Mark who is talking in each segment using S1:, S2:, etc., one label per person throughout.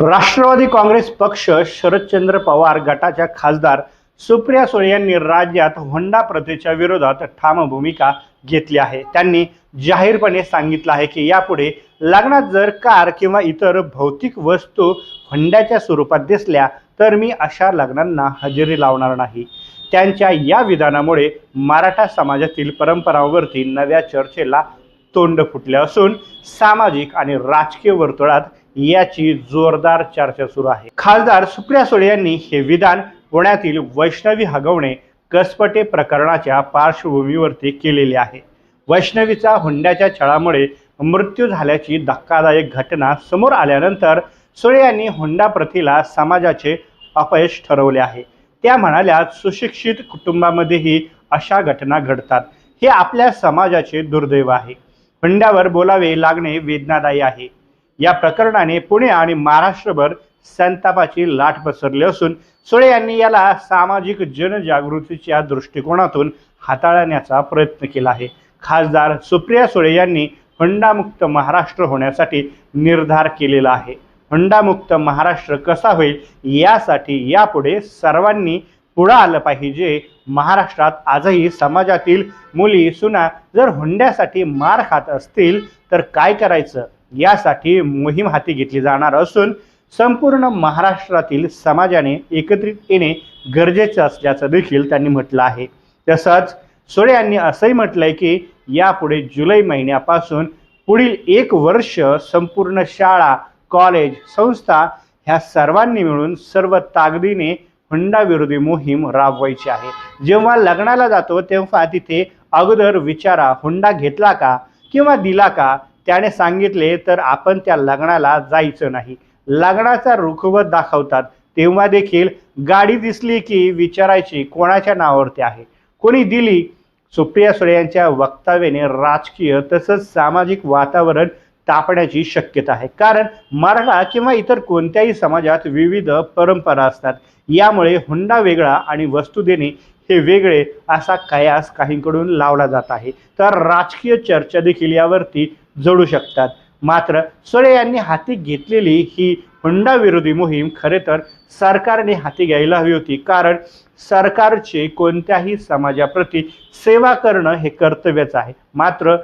S1: राष्ट्रवादी काँग्रेस पक्ष शरदचंद्र पवार गटाच्या खासदार सुप्रिया सुळे यांनी राज्यात होंडा प्रथेच्या विरोधात ठाम भूमिका घेतली आहे. त्यांनी जाहीरपणे सांगितलं आहे की यापुढे लग्नात जर कार किंवा इतर भौतिक वस्तू होंड्याच्या स्वरूपात दिसल्या तर मी अशा लग्नांना हजेरी लावणार नाही. त्यांच्या या विधानामुळे मराठा समाजातील परंपरांवरती नव्या चर्चेला तोंड फुटले असून सामाजिक आणि राजकीय वर्तुळात याची जोरदार चर्चा सुरू आहे. खासदार सुप्रिया सुळे यांनी हे विधान पुण्यातील वैष्णवी हगवणे कसपटे प्रकरणाच्या पार्श्वभूमीवरती केलेले आहे. वैष्णवीचा हुंड्याच्या छळामुळे मृत्यू झाल्याची धक्कादायक घटना समोर आल्यानंतर सुळे यांनी हुंडा प्रथेला समाजाचे अपयश ठरवले आहे. त्या म्हणाल्या सुशिक्षित कुटुंबामध्येही अशा घटना घडतात. हे आपल्या समाजाचे दुर्दैव आहे. हुंड्यावर बोलावे लागणे वेदनादायी आहे. या प्रकरणाने पुणे आणि महाराष्ट्रभर संतापाची लाट पसरली असून सुळे यांनी याला सामाजिक जनजागृतीच्या दृष्टिकोनातून हाताळण्याचा प्रयत्न केला आहे. खासदार सुप्रिया सुळे यांनी हुंडामुक्त महाराष्ट्र होण्यासाठी निर्धार केलेला आहे. हुंडामुक्त महाराष्ट्र कसा होईल यासाठी यापुढे सर्वांनी पुढं आलं पाहिजे. महाराष्ट्रात आजही समाजातील मुली सुना जर हुंड्यासाठी मार खात असतील तर काय करायचं? यासाठी मोहीम हाती घेतली जाणार असून संपूर्ण महाराष्ट्रातील समाजाने एकत्रित येणे गरजेचं असल्याचं देखील त्यांनी म्हटलं आहे. तसंच सोळे यांनी असंही म्हटलंय की यापुढे जुलै महिन्यापासून पुढील एक वर्ष संपूर्ण शाळा कॉलेज संस्था ह्या सर्वांनी मिळून सर्व ताकदीने हुंडा विरोधी मोहीम राबवायची आहे. जेव्हा लग्नाला जातो तेव्हा तिथे अगोदर विचारा हुंडा घेतला का किंवा दिला का? त्याने सांगितले तर आपण त्या लग्नाला जायचं नाही. लग्नाचा रुखवत दाखवतात. तेव्हा देखील गाडी दिसली की विचारायची कोणाच्या नावावरती आहे? कोणी दिली? सुप्रिया सुळे यांच्या वक्तव्याने राजकीय तसंच सामाजिक वातावरण तापण्याची शक्यता आहे. कारण मराठा किंवा इतर कोणत्याही समाजात विविध परंपरा असतात. यामुळे हुंडा वेगळा आणि वस्तू देणे हे वेगळे असा कयास काहींकडून लावला जात आहे. तर राजकीय चर्चा देखील यावरती जोडू शकतात. मात्र सुळे यांनी हाती घेतलेली ही हुंडा विरोधी मोहीम खरे तर सरकारने हाती घ्यायला हवी होती. कारण सरकारचे कोणत्याही समाजाप्रती सेवा करणं हे कर्तव्यच आहे. मात्र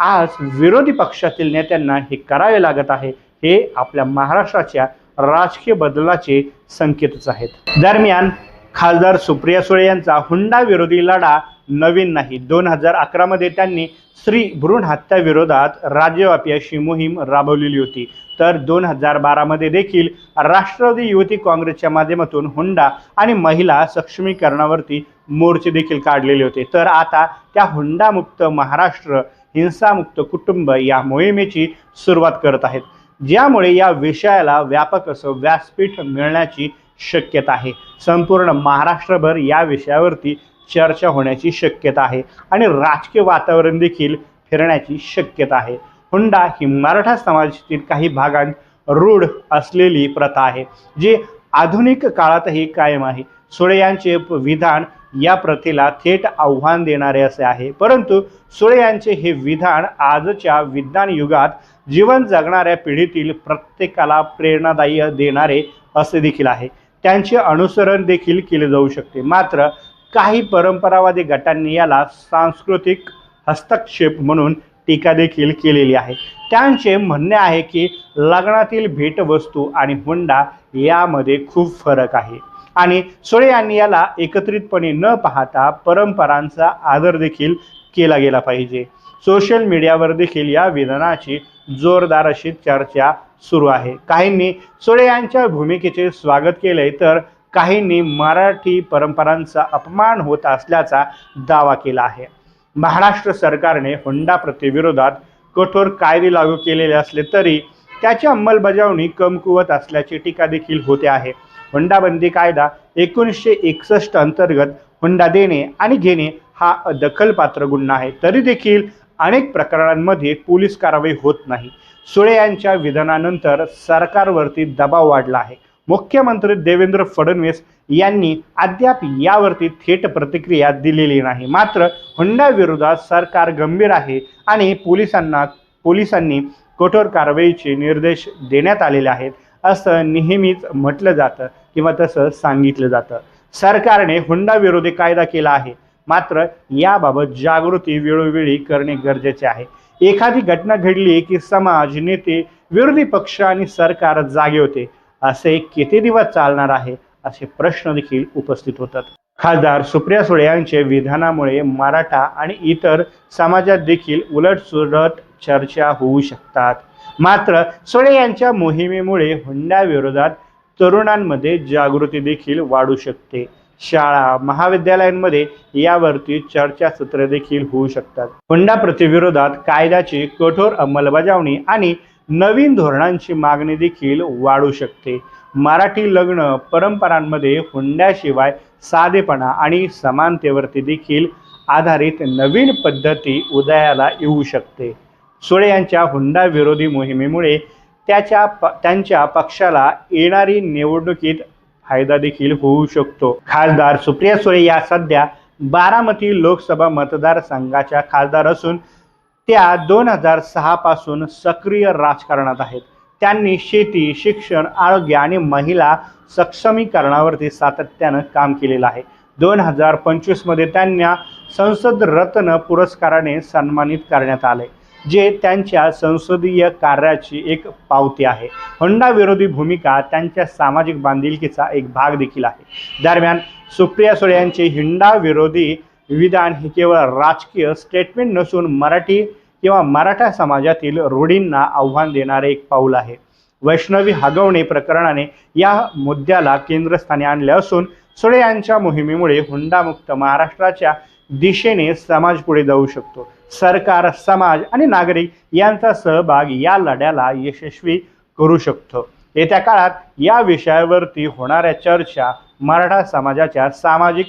S1: आज विरोधी पक्षातील नेत्यांना हे करावे लागत आहे हे आपल्या महाराष्ट्राच्या राजकीय बदलाचे संकेतच आहेत. दरम्यान खासदार सुप्रिया सुळे यांचा हुंडा विरोधी लढा नवीन नाही. दोन हजार अकरामध्ये त्यांनी स्त्री भ्रूण हत्याविरोधात राज्यव्यापी अशी मोहीम राबवलेली होती. तर दोन हजार बारामध्ये देखील राष्ट्रवादी युवती काँग्रेसच्या माध्यमातून हुंडा आणि महिला सक्षमीकरणावरती मोर्चे देखील काढलेले होते. तर आता त्या हुंडामुक्त महाराष्ट्र हिंसामुक्त कुटुंब या मोहिमेची सुरुवात करत आहेत. ज्यामुळे या विषयाला व्यापक असं व्यासपीठ मिळण्याची शक्यता आहे. संपूर्ण महाराष्ट्रभर या विषयावरती चर्चा होण्याची शक्यता आहे आणि राजकीय वातावरण देखील फिरण्याची शक्यता आहे. हुंडा ही मराठा समाजातील काही भागांत रूढ असलेली प्रथा आहे जी आधुनिक काळातही कायम आहे. सुळे यांचे विधान या प्रथेला थेट आव्हान देणारे असे आहे परंतु सुळे यांचे हे विधान आजच्या विज्ञान युगात जीवन जगणाऱ्या पिढीतील प्रत्येकाला प्रेरणादायी देणारे असे देखील आहे. त्यांचे अनुसरण देखील केले जाऊ शकते मात्र काही परंपरावादी गटांनी याला सांस्कृतिक हस्तक्षेप म्हणून टीका देखील केलेली आहे. त्यांचे म्हणणे आहे की लग्नातील भेटवस्तू आणि हुंडा यामध्ये खूप फरक आहे. आणि सुळे यांनी याला एकत्रितपणे न पाहता परंपरांचा आदर देखील केला गेला पाहिजे. सोशल मीडियावर देखील या विधानाची जोरदार अशी चर्चा सुरू आहे. काहींनी सुळे यांच्या भूमिकेचे स्वागत केले तर काहींनी मराठी परंपरांचा अपमान होत असल्याचा दावा केला आहे. महाराष्ट्र सरकारने हुंडा प्रतिविरोधात कठोर कायदे लागू केलेले असले तरी त्याची अंमलबजावणी कमकुवत असल्याची टीका देखील होते आहे. हुंडाबंदी कायदा एकोणीसशे एकसष्ट अंतर्गत हुंडा देणे आणि घेणे हा दखलपात्र गुन्हा आहे. तरी देखील अनेक प्रकरणांमध्ये पोलीस कारवाई होत नाही. सुळे यांच्या विधानानंतर सरकारवरती दबाव वाढला आहे. मुख्यमंत्री देवेंद्र फडणवीस यांनी अद्याप यावरती थेट प्रतिक्रिया दिलेली नाही. मात्र हुंडाविरोधात सरकार गंभीर आहे आणि पोलिसांना पोलिसांनी कठोर कारवाईचे निर्देश देण्यात आलेले आहेत असं नेहमीच म्हटलं जातं किंवा तसं सांगितलं जातं. सरकारने हुंडाविरोधी कायदा केला आहे. मात्र याबाबत जागृती वेळोवेळी करणे गरजेचे आहे. एखादी घटना घडली की समाज नेते विरोधी पक्ष आणि सरकार जागे होते. असे किती दिवस चालणार आहे असे प्रश्न देखील उपस्थित होतात. खासदार सुप्रिया सुळे यांच्या विधानामुळे मराठा आणि इतर समाजात देखील उलटसुलट चर्चा होऊ शकतात. मात्र सुळे यांच्या मोहिमेमुळे हुंड्याविरोधात तरुणांमध्ये जागृती देखील वाढू शकते. शाळा महाविद्यालयांमध्ये यावरती चर्चासत्र देखील होऊ शकतात. हुंडा प्रतिविरोधात कायद्याची कठोर अंमलबजावणी आणि नवीन धोरणांची मागणी देखील वाढू शकते. मराठी लग्न परंपरांमध्ये हुंड्याशिवाय साधेपणा आणि समानतेवरती देखील आधारित नवीन पद्धती उदयाला येऊ शकते. सुळे यांच्या हुंडा विरोधी मोहिमेमुळे त्याच्या प त्यांच्या पक्षाला येणारी निवडणुकीत फायदा देखील होऊ शकतो. खासदार सुप्रिया सुळे या सध्या बारामती लोकसभा मतदारसंघाच्या खासदार असून त्या दोन हजार सहा पासून सक्रिय राजकारणात आहेत. त्यांनी शेती शिक्षण आरोग्य आणि महिला सक्षमीकरणावरती सातत्यानं काम केलेलं आहे. दोन हजार पंचवीसमध्ये त्यांना संसद रत्न पुरस्काराने सन्मानित करण्यात आले जे त्यांच्या संसदीय कार्याची एक पावती आहे. हुंडा विरोधी भूमिका त्यांच्या सामाजिक बांधिलकीचा एक भाग देखील आहे. दरम्यान सुप्रिया सुळे यांचे हिंडा विरोधी विधान हे केवळ राजकीय स्टेटमेंट नसून मराठी किंवा मराठा समाजातील रूढींना आव्हान देणारे एक पाऊल आहे. वैष्णवी हगवणे प्रकरणाने या मुद्द्याला केंद्रस्थानी आणले असून सुळे यांच्या मोहिमेमुळे हुंडामुक्त महाराष्ट्राच्या दिशेने समाज पुढे जाऊ शकतो. सरकार समाज आणि नागरिक यांचा सहभाग या लढ्याला यशस्वी करू शकतो. येत्या काळात या विषयावरती होणाऱ्या चर्चा मराठा समाजाच्या सामाजिक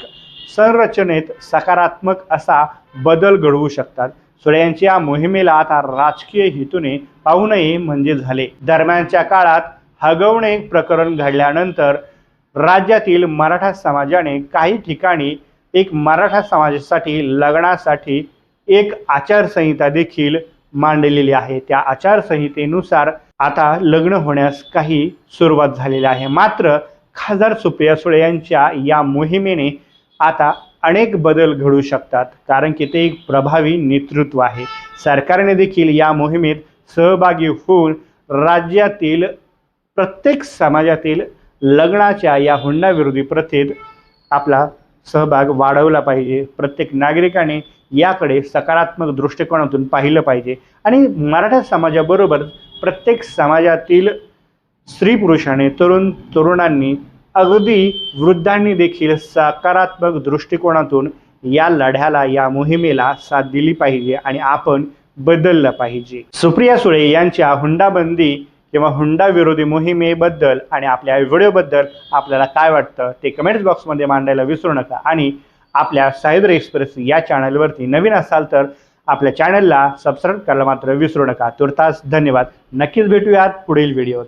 S1: संरचनेत सकारात्मक असा बदल घडवू शकतात. सुळ्यांच्या या मोहिमेला आता राजकीय हेतूने पाहू म्हणजे झाले. दरम्यानच्या काळात हगवणे प्रकरण घडल्यानंतर राज्यातील मराठा समाजाने काही ठिकाणी एक मराठा समाजासाठी लग्नासाठी एक आचारसंहिता देखील मांडलेली आहे. त्या आचारसंहितेनुसार आता लग्न होण्यास काही सुरुवात झालेली आहे. मात्र खासदार सुप्रिया सुळे यांच्या या मोहिमेने आता अनेक बदल घडू शकतात कारण की ते एक प्रभावी नेतृत्व आहे. सरकारने देखील या मोहिमेत सहभागी होऊन राज्यातील प्रत्येक समाजातील लग्नाच्या या हुंडाविरोधी प्रथेत आपला सहभाग वाढवला पाहिजे. प्रत्येक नागरिकाने याकडे सकारात्मक दृष्टिकोनातून पाहिलं पाहिजे. आणि मराठा समाजाबरोबर प्रत्येक समाजातील स्त्री पुरुषाने तरुण तरुणांनी अगदी वृद्धांनी देखील सकारात्मक दृष्टिकोनातून या लढ्याला या मोहिमेला साथ दिली पाहिजे आणि आपण बदललं पाहिजे. सुप्रिया सुळे यांच्या हुंडाबंदी किंवा हुंडा विरोधी मोहिमेबद्दल आणि आपल्या व्हिडिओबद्दल आपल्याला काय वाटतं ते कमेंट्स बॉक्समध्ये मांडायला विसरू नका. आणि आपल्या सायबर एक्सप्रेस या चॅनलवरती नवीन असाल तर आपल्या चॅनलला सबस्क्राईब करायला मात्र विसरू नका. तुर्तास धन्यवाद. नक्कीच भेटूयात पुढील व्हिडिओ